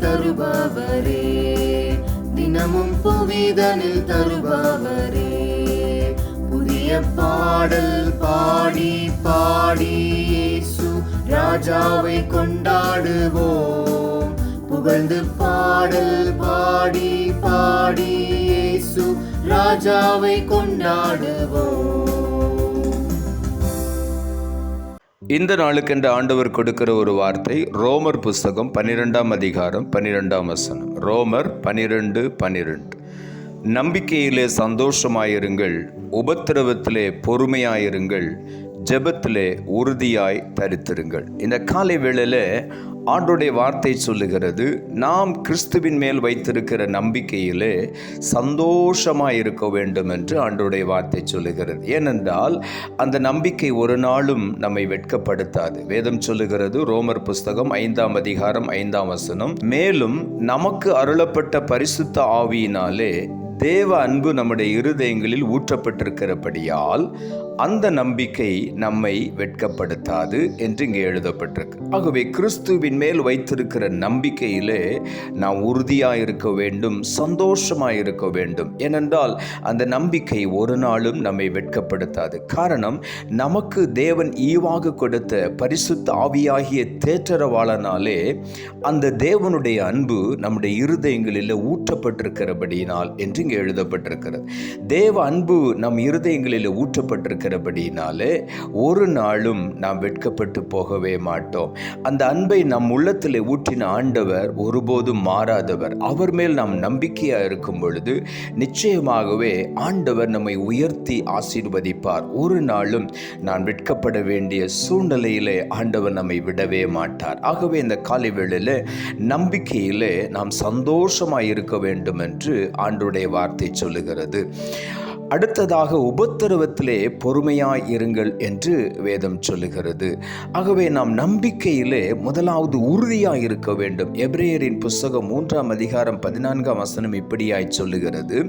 தருபவரே. தினமும் புவிதனில் தருபவரே. புதிய பாடல் பாடி பாடி ராஜாவை கொண்டாடுவோம். புகழ்ந்து பாடல் பாடி பாடி ராஜாவை கொண்டாடுவோம். இந்த நாளுக்கென்று ஆண்டவர் கொடுக்கிற ஒரு வார்த்தை ரோமர் புஸ்தகம் பன்னிரெண்டாம் அதிகாரம் பன்னிரெண்டாம் வசனம். ரோமர் பனிரெண்டு பன்னிரெண்டு. நம்பிக்கையிலே சந்தோஷமாயிருங்கள் உபத்திரவத்திலே பொறுமையாயிருங்கள். ஜெபத்திலே உறுதியாய் தரித்திருங்கள். இந்த காலை வேளையில் ஆண்டுடைய வார்த்தை சொல்லுகிறது நாம் கிறிஸ்துவின் மேல் வைத்திருக்கிற நம்பிக்கையிலே சந்தோஷமாக இருக்க வேண்டும் என்று ஆண்டுடைய வார்த்தை சொல்லுகிறது. ஏனென்றால் அந்த நம்பிக்கை ஒரு நாளும் நம்மை வெட்கப்படுத்தாது. வேதம் சொல்லுகிறது ரோமர் புஸ்தகம் ஐந்தாம் அதிகாரம் ஐந்தாம் வசனம் மேலும் நமக்கு அருளப்பட்ட பரிசுத்த ஆவியினாலே தேவ அன்பு நம்முடைய இருதயங்களில் ஊற்றப்பட்டிருக்கிறபடியால் அந்த நம்பிக்கை நம்மை வெட்கப்படுத்தாது என்று இங்கே எழுதப்பட்டிருக்கு. ஆகவே கிறிஸ்துவின் மேல் வைத்திருக்கிற நம்பிக்கையிலே நாம் உறுதியாக இருக்க வேண்டும் சந்தோஷமாக இருக்க வேண்டும். ஏனென்றால் அந்த நம்பிக்கை ஒரு நாளும் நம்மை வெட்கப்படுத்தாது. காரணம் நமக்கு தேவன் ஈவாக கொடுத்த பரிசுத்த ஆவியாகிய தேற்றரவாளனாலே அந்த தேவனுடைய அன்பு நம்முடைய இருதயங்களில் ஊற்றப்பட்டிருக்கிறபடியினால் என்று இங்கே எழுதப்பட்டிருக்கிறது. தேவ அன்பு நம் இருதயங்களில் இருக்கிறபடினாலே ஒரு நாளும் நாம் வெட்கப்பட்டு போகவே மாட்டோம். அந்த அன்பை நம் உள்ளத்தில் ஊற்றின ஆண்டவர் ஒருபோதும் மாறாதவர். அவர் மேல் நாம் நம்பிக்கையாக இருக்கும் பொழுது நிச்சயமாகவே ஆண்டவர் நம்மை உயர்த்தி ஆசீர்வதிப்பார். ஒரு நாளும் நான் வெட்கப்பட வேண்டிய சூழ்நிலையிலே ஆண்டவர் நம்மை விடவே மாட்டார். ஆகவே இந்த காலை வேளையில் நம்பிக்கையிலே நாம் சந்தோஷமாக இருக்க வேண்டும் என்று ஆண்டுடைய வார்த்தை சொல்லுகிறது. அடுத்ததாக உபத்திரவத்திலே பொறுமையாய் இருங்கள் என்று வேதம் சொல்லுகிறது. ஆகவே நாம் நம்பிக்கையிலே முதலாவது உறுதியாக இருக்க வேண்டும். எப்ரேயரின் புஸ்தகம் மூன்றாம் அதிகாரம் பதினான்காம் வசனம் இப்படியாய் சொல்லுகிறது.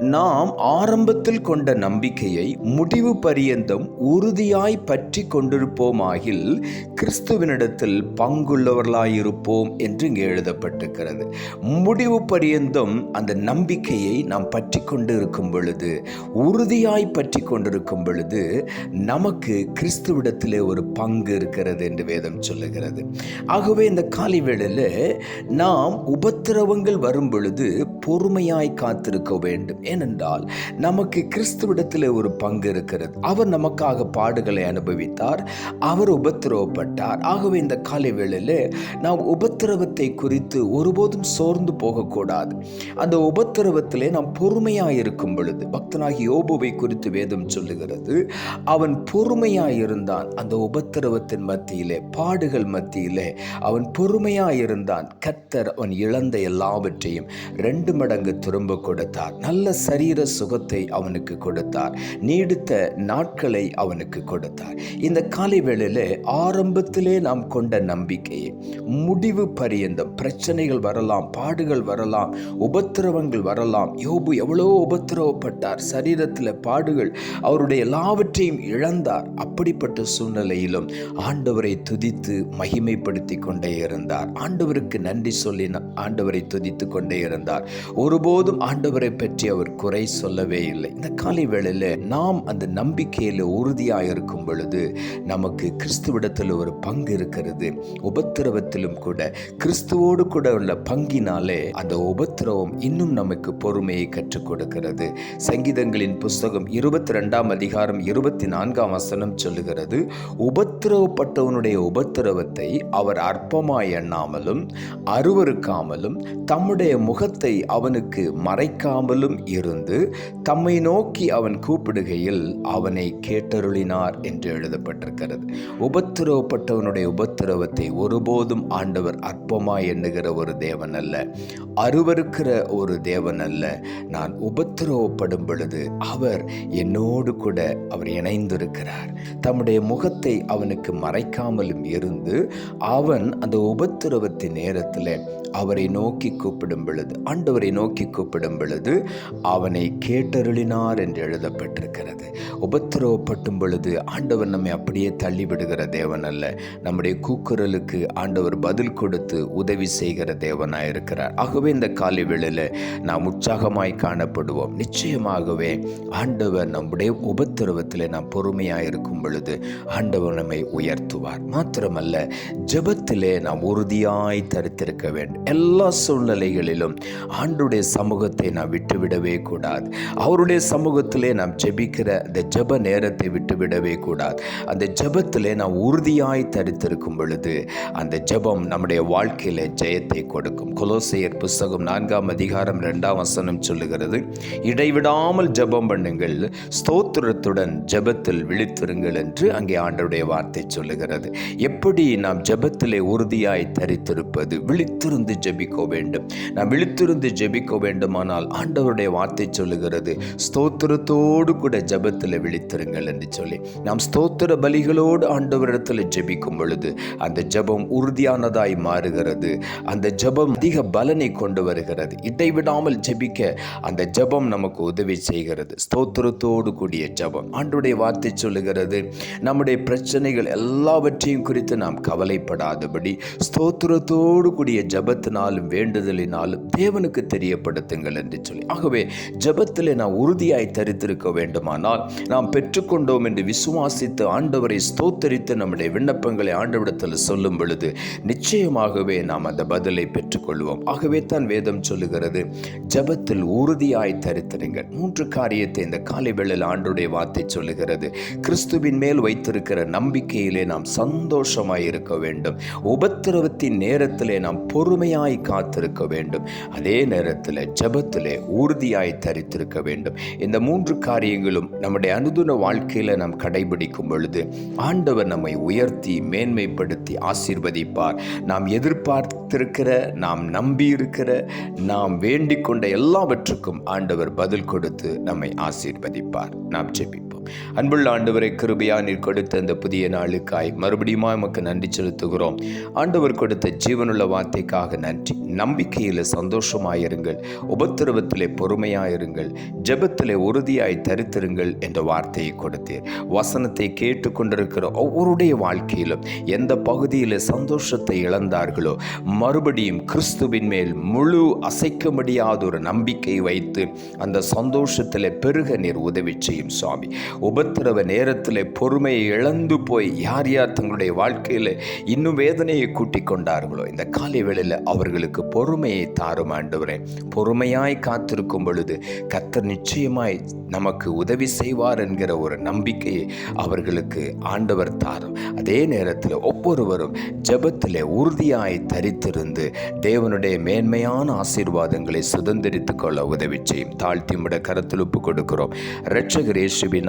நாம் ஆரம்பத்தில் கொண்ட நம்பிக்கையை முடிவு பரியந்தம் உறுதியாய் பற்றி கொண்டிருப்போமாகில் கிறிஸ்துவனிடத்தில் பங்குள்ளவர்களாயிருப்போம் என்று இங்கே எழுதப்பட்டிருக்கிறது. முடிவு பரியந்தம் அந்த நம்பிக்கையை நாம் பற்றி கொண்டு இருக்கும் பொழுது உறுதியாய் பற்றி கொண்டிருக்கும் பொழுது நமக்கு கிறிஸ்துவிடத்திலே ஒரு பங்கு இருக்கிறது என்று வேதம் சொல்லுகிறது. ஆகவே இந்த காலை வேளையில் நாம் உபத்திரவங்கள் வரும் பொழுது பொறுமையாய் காத்திருக்க வேண்டும். ஏனென்றால் நமக்கு கிறிஸ்துவிடத்தில் ஒரு பங்கு இருக்கிறது. அவர் நமக்காக பாடுகளை அனுபவித்தார். அவர் உபத்திரவப்பட்டார். ஆகவே இந்த காலை வேளையில் நாம் உபத்திரவத்தை குறித்து ஒருபோதும் சோர்ந்து போகக்கூடாது. அந்த உபத்திரவத்திலே நாம் பொறுமையாக இருக்கும் பொழுது பக்தனாகி யோபுவை குறித்து வேதம் சொல்லுகிறது அவன் பொறுமையாக இருந்தான். அந்த உபத்திரவத்தின் மத்தியிலே பாடுகள் மத்தியிலே அவன் பொறுமையாக இருந்தான். கத்தர் அவன் இழந்த எல்லாவற்றையும் ரெண்டு மடங்கு திரும்ப கொடுத்தார். நல்ல சரீர சுகத்தை அவனுக்கு கொடுத்தார். நீடித்த நாட்களை அவனுக்கு கொடுத்தார். இந்த காலை வேளையில் ஆரம்பத்திலே நாம் கொண்ட நம்பிக்கையை முடிவு பரியந்தம் பிரச்சனைகள் வரலாம் பாடுகள் வரலாம் உபத்திரவங்கள் வரலாம். யோபு எவ்வளோ உபத்திரவப்பட்டார். சரீரத்தில் பாடுகள் அவருடைய எல்லாவற்றையும் இழந்தார். அப்படிப்பட்ட சூழ்நிலையிலும் ஆண்டவரை துதித்து மகிமைப்படுத்தி கொண்டே இருந்தார். ஆண்டவருக்கு நன்றி சொல்லி ஆண்டவரை துதித்து கொண்டே இருந்தார். ஒருபோதும் ஆண்டவரை பற்றி அவர் குறை சொல்லவே இல்லை. இந்த காலை வேளையில் நாம் அந்த நம்பிக்கையில் உறுதியாக இருக்கும் பொழுது நமக்கு கிறிஸ்துவிடத்தில் ஒரு பங்கு இருக்கிறது. உபத்திரவத்திலும் கூட கிறிஸ்துவோடு கூட உள்ள பங்கினாலே அந்த உபத்திரவம் இன்னும் நமக்கு பொறுமையை கற்றுக் கொடுக்கிறது. சங்கீதங்களின் புஸ்தகம் இருபத்தி ரெண்டாம் அதிகாரம் இருபத்தி நான்காம் வசனம் சொல்லுகிறது உபத்திரவப்பட்டவனுடைய உபத்திரவத்தை அவர் அற்பமாய் எண்ணாமலும் அருவருக்காமலும் தம்முடைய முகத்தை அவனுக்கு மறைக்காமலும் இருந்து தம்மை நோக்கி அவன் கூப்பிடுகையில் அவனை கேட்டருளினார் என்று எழுதப்பட்டிருக்கிறது. உபத்திரவப்பட்டவனுடைய உபத்திரவத்தை ஒருபோதும் ஆண்டவர் அற்பமாய் எண்ணுகிற ஒரு தேவன் அல்ல. அருவருக்கிற ஒரு தேவன் அல்ல. நான் உபத்திரவப்படும் பொழுது அவர் என்னோடு கூட அவர் இணைந்திருக்கிறார். தம்முடைய முகத்தை அவனுக்கு மறைக்காமலும் இருந்து அவன் அந்த உபத்திரவத்தின் நேரத்தில் அவரை நோக்கி கூப்பிடும் பொழுது ஆண்டவரை நோக்கி கூப்பிடும் பொழுது அவனை கேட்டருளினார் என்று எழுதப்பட்டிருக்கிறது. உபத்திரவப்பட்டும் பொழுது ஆண்டவர் நம்மை அப்படியே தள்ளிவிடுகிற தேவன் அல்ல நம்முடைய கூக்குரலுக்கு ஆண்டவர் பதில் கொடுத்து உதவி செய்கிற தேவனாக இருக்கிறார். ஆகவே இந்த காலை வேளையில் நாம் உற்சாகமாய் காணப்படுவோம். நிச்சயமாகவே ஆண்டவர் நம்முடைய உபத்திரவத்தில் நாம் பொறுமையாக இருக்கும் பொழுது ஆண்டவர் நம்மை உயர்த்துவார். மாத்திரமல்ல ஜபத்திலே நாம் உறுதியாய் தரித்திருக்க வேண்டும். எல்லா சூழ்நிலைகளிலும் ஆண்டுடைய சமூகத்தை நாம் விட்டுவிடவே கூடாது. அவருடைய சமூகத்திலே நாம் ஜெபிக்கிற அந்த ஜெப நேரத்தை விட்டுவிடவே கூடாது. அந்த ஜெபத்திலே நாம் உறுதியாய் தரித்திருக்கும் பொழுது அந்த ஜெபம் நம்முடைய வாழ்க்கையில் ஜெயத்தை கொடுக்கும். குலோசையர் புஸ்தகம் நான்காம் அதிகாரம் ரெண்டாம் வசனம் சொல்லுகிறது இடைவிடாமல் ஜெபம் பண்ணுங்கள் ஸ்தோத்திரத்துடன் ஜெபத்தில் விழித்திருங்கள் என்று அங்கே ஆண்டருடைய வார்த்தை சொல்லுகிறது. எப்படி நாம் ஜெபத்திலே உறுதியாய் தரித்திருப்பது? விழித்திருந்து ஜெபிக்க வேண்டும். நாம் விழித்திருந்து ஜெபிக்க வேண்டுமானால் ஆண்டவருடைய வார்த்தை சொல்லுகிறது. ஸ்தோத்திரத்தோடு கூட ஜபத்தில் விழித்திருங்கள் என்று சொல்லி. நாம் ஸ்தோத்திர பலிகளோடு ஆண்டவரிடத்தில் ஜெபிக்கும் பொழுது அந்த ஜபம் உறுதியானதாய் மாறுகிறது. அந்த ஜபம் அதிக பலனை கொண்டு வருகிறது. இடைவிடாமல் ஜெபிக்க அந்த ஜபம் நமக்கு உதவி செய்கிறது. ஸ்தோத்திரத்தோடு கூடிய ஜபம் ஆண்டுடைய வார்த்தை சொல்லுகிறது. நம்முடைய பிரச்சனைகள் எல்லாவற்றையும் குறித்து நாம் கவலைப்படாதபடி ஸ்தோத்திரத்தோடு கூடிய ஜபத்தை ஜபத்தினாலும் வேண்டுதலினாலும் தேவனுக்கு தெரியப்படுத்துங்கள் என்று சொல்லி. ஆகவே ஜெபத்திலே நாம் உறுதியாய் தரித்திருக்க வேண்டுமானால் நாம் பெற்றுக்கொண்டோம் என்று விசுவாசித்து ஆண்டவரை ஸ்தோத்தரித்து நம்முடைய விண்ணப்பங்களை ஆண்டவிடத்தில் சொல்லும் பொழுது நிச்சயமாகவே நாம் அந்த பதிலை பெற்றுக்கொள்வோம். ஆகவே தான் வேதம் சொல்லுகிறது ஜெபத்தில் உறுதியாய் தரித்திருங்கள். மூன்று காரியத்தை இந்த காலை வேளையில் ஆண்டுடைய வார்த்தை சொல்லுகிறது. கிறிஸ்துவின் மேல் வைத்திருக்கிற நம்பிக்கையிலே நாம் சந்தோஷமாய் இருக்க வேண்டும். உபத்திரவத்தின் நேரத்திலே நாம் பொறுமை பொறுமையாய் காத்திருக்க வேண்டும். அதே நேரத்தில் ஜபத்திலே உறுதியாய் தரித்திருக்க வேண்டும். இந்த மூன்று காரியங்களும் நம்முடைய அனுதுன வாழ்க்கையில் நாம் கடைபிடிக்கும் பொழுது ஆண்டவர் நம்மை உயர்த்தி மேன்மைப்படுத்தி ஆசீர்வதிப்பார். நாம் எதிர்பார்த்திருக்கிற நாம் நம்பியிருக்கிற நாம் வேண்டிக் கொண்ட எல்லாவற்றுக்கும் ஆண்டவர் பதில் கொடுத்து நம்மை ஆசீர்வதிப்பார். நாம் ஜெபிப்போம். அன்புள்ள ஆண்டவரை கிருபையா நீர் கொடுத்த இந்த புதிய நாளுக்காய் மறுபடியும் நமக்கு நன்றி செலுத்துகிறோம். ஆண்டவர் கொடுத்த ஜீவனுள்ள வார்த்தைக்காக நன்றி. நம்பிக்கையில் சந்தோஷமாயிருங்கள். உபத்திரவத்திலே பொறுமையாயிருங்கள். ஜெபத்திலே உறுதியாய் தரித்திருங்கள் என்ற வார்த்தையை கொடுத்தீர். வசனத்தை கேட்டுக்கொண்டிருக்கிற ஒவ்வொருடைய வாழ்க்கையிலும் எந்த பகுதியில் சந்தோஷத்தை இழந்தார்களோ மறுபடியும் கிறிஸ்துவின் மேல் முழு அசைக்க முடியாத ஒரு நம்பிக்கை வைத்து அந்த சந்தோஷத்தில் பெருக நீர் உதவி செய்யும் சுவாமி. உபத்திரவ நேரத்தில் பொறுமையை இழந்து போய் யார் யார் தங்களுடைய வாழ்க்கையில் இன்னும் வேதனையை கூட்டிக் கொண்டார்களோ இந்த காலை வேளையில் அவர்களுக்கு பொறுமையை தாரும் ஆண்டவரே. பொறுமையாய் காத்திருக்கும் பொழுது கத்தர் நிச்சயமாய் நமக்கு உதவி செய்வார் என்கிற ஒரு நம்பிக்கையை அவர்களுக்கு ஆண்டவர் தாரும். அதே நேரத்தில் ஒவ்வொருவரும் ஜபத்தில் உறுதியாய் தரித்திருந்து தேவனுடைய மேன்மையான ஆசீர்வாதங்களை சுதந்திரித்துக் கொள்ள உதவி செய்யும். தாழ்த்தி முட கரத்தில் ஒப்பு கொடுக்கிறோம். இரட்சகர் இயேசுவின்